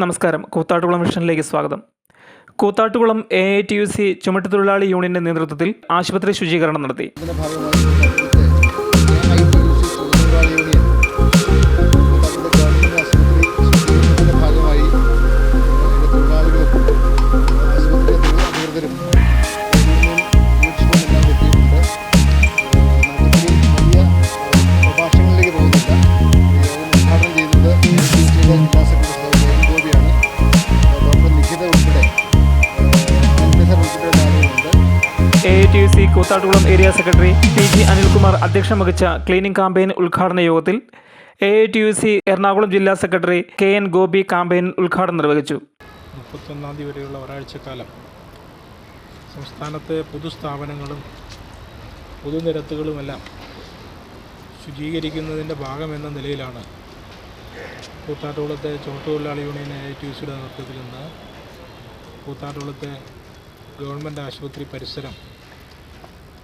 നമസ്കാരം. കൂത്താട്ടുകുളം മിഷനിലേക്ക് സ്വാഗതം. Koothattukulam A I T U C ചുമട്ടുതൊഴിലാളി യൂണിയന്റെ നേതൃത്വത്തിൽ ആശുപത്രി ശുചീകരണം നടത്തി. A T U C Koothattukulam area secretary P G Anilkumar അധ്യക്ഷം വഹിച്ച ക്ലീനിംഗ് കാമ്പയിൻ ഉദ്ഘാടന യോഗത്തിൽ A T U C Ernakulam ജില്ലാ secretary K N Gopi campaign ഉദ്ഘാടനം നിർവഹിച്ചു. മുപ്പത്തൊന്നാം തീയതി വരെയുള്ള ഒരാഴ്ചക്കാലം സംസ്ഥാനത്തെ പൊതുസ്ഥാപനങ്ങളും പൊതുനിരത്തുകളുമെല്ലാം ശുചീകരിക്കുന്നതിന്റെ ഭാഗമെന്ന നിലയിലാണ് കൂത്താട്ടുകുളത്തെ ചോട്ടുതൊഴിലാളി യൂണിയൻ എ ടി യുസിയുടെ നേതൃത്വത്തിൽ നിന്ന് കൂത്താട്ടുകുളത്തെ ഗവൺമെന്റ് ആശുപത്രി പരിസരം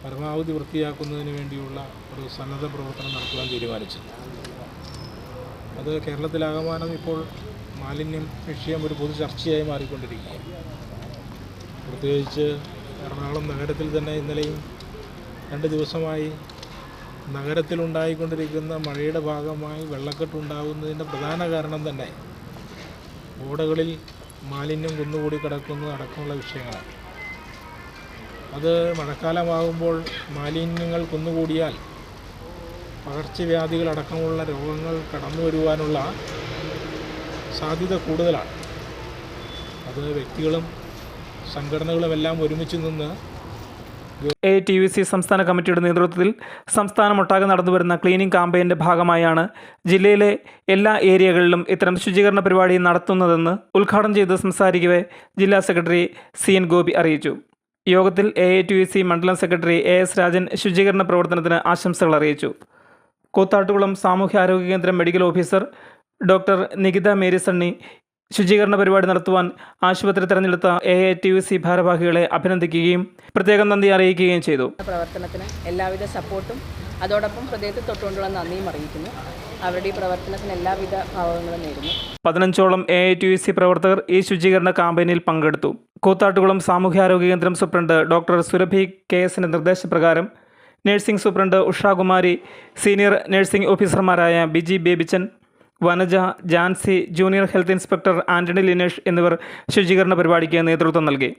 പരമാവധി വൃത്തിയാക്കുന്നതിന് വേണ്ടിയുള്ള ഒരു സന്നദ്ധ പ്രവർത്തനം നടത്തുവാൻ തീരുമാനിച്ചു. അത് കേരളത്തിലാകമാനം ഇപ്പോൾ മാലിന്യം വിഷയം ഒരു പൊതു ചർച്ചയായി മാറിക്കൊണ്ടിരിക്കുകയാണ്. പ്രത്യേകിച്ച് എറണാകുളം നഗരത്തിൽ തന്നെ ഇന്നലെയും രണ്ട് ദിവസമായി നഗരത്തിലുണ്ടായിക്കൊണ്ടിരിക്കുന്ന മഴയുടെ ഭാഗമായി വെള്ളക്കെട്ടുണ്ടാകുന്നതിന്റെ പ്രധാന കാരണം തന്നെ ഓടകളിൽ മാലിന്യം കുന്നുകൂടി കിടക്കുന്നത് അടക്കമുള്ള വിഷയങ്ങളാണ്. അത് മഴക്കാലമാകുമ്പോൾ മാലിന്യങ്ങൾ കുന്നുകൂടിയാൽ പകർച്ചവ്യാധികളടക്കമുള്ള രോഗങ്ങൾ കടന്നു വരുവാനുള്ള സാധ്യത കൂടുതലാണ്. അത് വ്യക്തികളും സംഘടനകളുമെല്ലാം ഒരുമിച്ച് നിന്ന് എ ടി യു സി സംസ്ഥാന കമ്മിറ്റിയുടെ നേതൃത്വത്തിൽ സംസ്ഥാനമൊട്ടാകെ നടന്നുവരുന്ന ക്ലീനിംഗ് കാമ്പയിന്റെ ഭാഗമായാണ് ജില്ലയിലെ എല്ലാ ഏരിയകളിലും ഇത്തരം ശുചീകരണ പരിപാടി നടത്തുന്നതെന്ന് ഉദ്ഘാടനം ചെയ്ത് സംസാരിക്കവെ ജില്ലാ സെക്രട്ടറി സി എൻ ഗോപി അറിയിച്ചു. യോഗത്തിൽ എ ഐ ടി സി മണ്ഡലം സെക്രട്ടറി എ എസ് രാജൻ ശുചീകരണ പ്രവർത്തനത്തിന് ആശംസകൾ അറിയിച്ചു. കൂത്താട്ടുകുളം സാമൂഹ്യ ആരോഗ്യ കേന്ദ്രം medical officer doctor Nikitha Marysunny ശുചീകരണ പരിപാടി നടത്തുവാൻ ആശുപത്രി തെരഞ്ഞെടുത്ത A I T U C ഭാരവാഹികളെ അഭിനന്ദിക്കുകയും പ്രത്യേകം നന്ദി അറിയിക്കുകയും ചെയ്തു. പ്രവർത്തനത്തിന് എല്ലാവിധ സപ്പോർട്ടും അതോടൊപ്പം ഹൃദയത്തിൽ തൊട്ടുകൊണ്ടുള്ള നന്ദിയും അറിയിക്കുന്നു. അവരുടെ ഈ പ്രവർത്തനത്തിന് എല്ലാവിധ ഭാവങ്ങളും നേരുന്നു. പതിനഞ്ചോളം എ ഐ ടി സി പ്രവർത്തകർ ഈ ശുചീകരണ കാമ്പയിനിൽ പങ്കെടുത്തു. കൂത്താട്ടുകുളം സാമൂഹ്യാരോഗ്യ കേന്ദ്രം സൂപ്രണ്ട് ഡോക്ടർ സുരഭി കെ എസിന്റെ നിർദ്ദേശപ്രകാരം nursing superintendent Ushakumari senior nursing ഓഫീസർമാരായ Biji Babychan Vanaja Jancy junior health inspector Antony Linesh എന്നിവർ ശുചീകരണ പരിപാടിക്ക് നേതൃത്വം നൽകി.